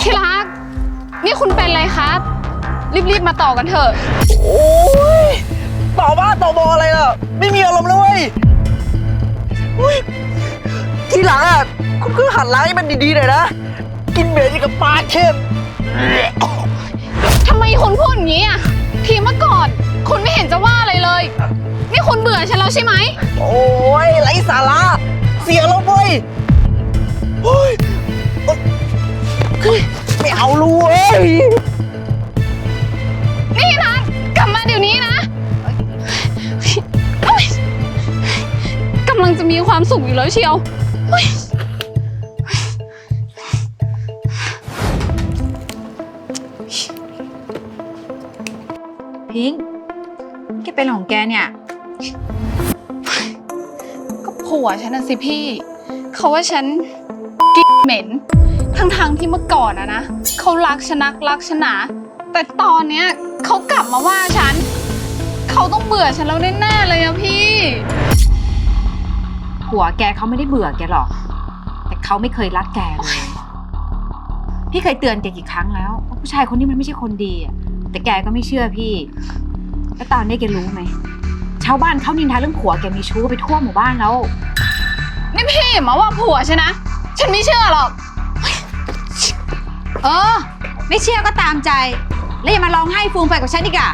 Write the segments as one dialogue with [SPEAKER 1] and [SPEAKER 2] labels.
[SPEAKER 1] ที่รัก นี่คุณเป็นอะไรครับ รีบ ๆ มาต่อกันเถอะ
[SPEAKER 2] โอ้ย ต่อบ้าต่อบออะไรล่ะ ไม่มีอารมณ์แล้วเว้ยอุ๊ยทีหลังอะ คุณก็หัดล้างให้มันดีๆหน่อยนะ กินเบียร์อย่างกับปลาเค็ม
[SPEAKER 1] ทำไมคุณพูดอย่างนี้อะ ทีเมื่อก่อนคุณไม่เห็นจะว่าอะไรเลย นี่คุณเบื่อฉันแล้วใช่ไหม
[SPEAKER 2] โอ้ยไร้สาระเสียแล้วเว้ยเฮ้ยเฮ้ยไม่เอารู้เว้ย
[SPEAKER 1] ลังจะมีความสุขอยู่แล้วเชียวเฮ้ย
[SPEAKER 3] พิงค์แกเป็นของแกเนี่ย
[SPEAKER 1] ก็ผัวฉันน่ะสิพี่ เขาว่าฉันกิ๊กเหม็น ทั้งๆที่เมื่อก่อนอะนะเขารักชนักรักชนา แต่ตอนเนี้ยเขากลับมาว่าฉัน เขาต้องเบื่อฉันแล้วแน่ๆเลยอะพี่
[SPEAKER 3] ผัวแกเขาไม่ได้เบื่อแกหรอก แต่เขาไม่เคยรักแกเลย พี่เคยเตือนแกกี่ครั้งแล้วว่าผู้ชายคนนี้มันไม่ใช่คนดีอะแต่แกก็ไม่เชื่อพี่ แล้วตอนนี้แกรู้ไหม ชาวบ้านเขานินทาเรื่องผัวแกมีชู้ไปทั่วหมู่บ้านแล้ว
[SPEAKER 1] นี่พี่มาว่าผัวฉันนะ ฉันไม่เชื่อหรอก
[SPEAKER 3] เออ ไม่เชื่อก็ตามใจ แล้วอย่ามาร้องไห้ฟูมไปกับฉันอีกอะ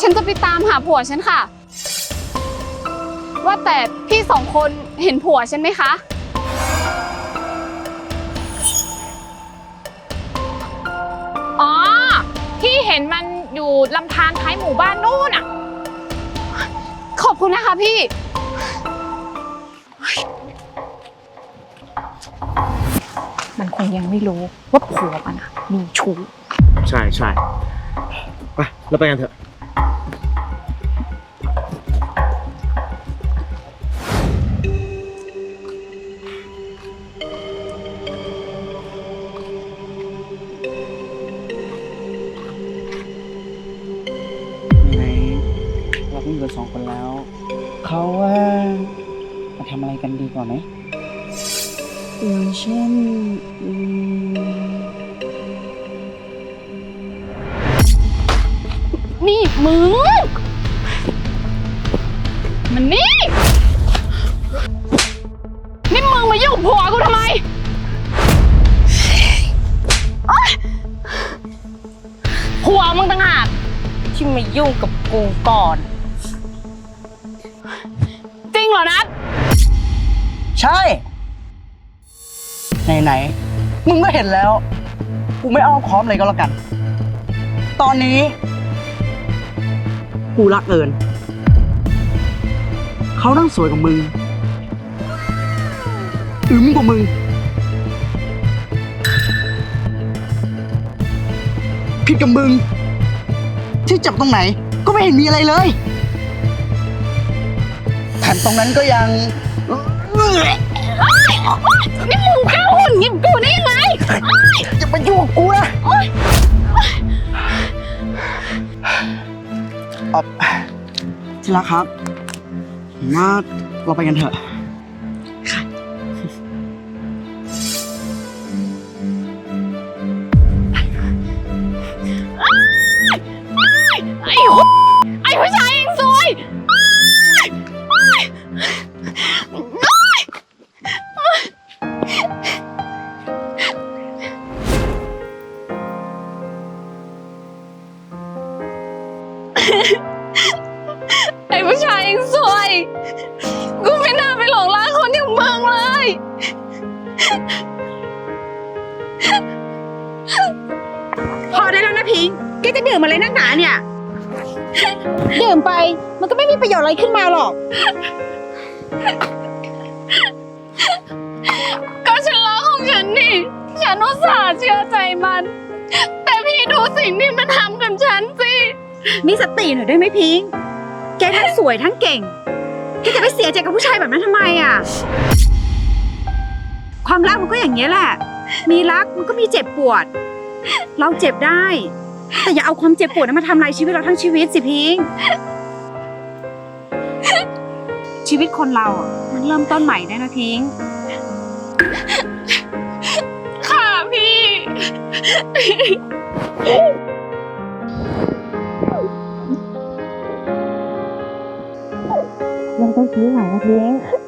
[SPEAKER 1] ฉันจะไปตามหาผัวฉันค่ะ ว่าแต่พี่สองคนเห็นผัวฉันไหมคะ
[SPEAKER 4] อ๋อที่เห็นมันอยู่ลำธารท้ายหมู่บ้านนู่นอะ
[SPEAKER 1] ขอบคุณนะคะพี่
[SPEAKER 3] มันคงยังไม่รู้ว่าผัวมันอะมีชู้
[SPEAKER 2] ใช่ใช่ ไปเราไปกันเถอะ
[SPEAKER 5] ไหนเราเพิ่งอยู่สองคนแล้ว เขาว่ามาทำอะไรกันดีกว่าไหมอย่างเช่นอืม
[SPEAKER 1] นี่มึง มันนี่ นี่มึงมายุ่งกับผัวกูทำไมโอ๊ยผัวมึงต่างหากที่มายุ่งกับกูก่อน จริงเหรอนัท
[SPEAKER 2] ใช่ ไหนๆ มึงก็เห็นแล้ว กูไม่อ้อมค้อมเลยก็แล้วกัน ตอนนี้ กูรักเอิญเขาทั้งสวยกว่ามึง อึมกว่ามึง ผิดกับมึง ที่จับตรงไหนก็ไม่เห็นมีอะไรเลยแถมตรงนั้นก็ยัง
[SPEAKER 1] นี่มึงกล้าหุ่นยิบกูได้ยังไง
[SPEAKER 2] อย่ามายุ่งกับกูนะ ที่รักครับผมว่าเราไปกันเถอะ
[SPEAKER 1] กูไม่น่าไปหลงรักคนอย่างมึงเลย
[SPEAKER 3] พอได้แล้วนะพิงค์แกจะดื่มอะไรนักหนาเนี่ย ดื่มไปมันก็ไม่มีประโยชน์อะไรขึ้นมาหรอก
[SPEAKER 1] ก็ฉันรักของฉันนี่ ฉันอุตส่าห์เชื่อใจมัน แต่พี่ดูสิ่งที่มันทำกับฉันสิ
[SPEAKER 3] มีสติหน่อยได้ไหมพิงค์แกทั้งสวยทั้งเก่ง แกจะไปเสียใจกับผู้ชายแบบนั้นทำไมอะ ความรักมันก็อย่างนี้ยแหละ มีรักมันก็มีเจ็บปวด เราเจ็บได้ แต่อย่าเอาความเจ็บปวดนั้นมาทำลายชีวิตเราทั้งชีวิตสิพิง ชีวิตคนเราอะมันเริ่มต้นใหม่ได้นะพิง ค่ะ
[SPEAKER 1] พี่
[SPEAKER 3] ยังต้อง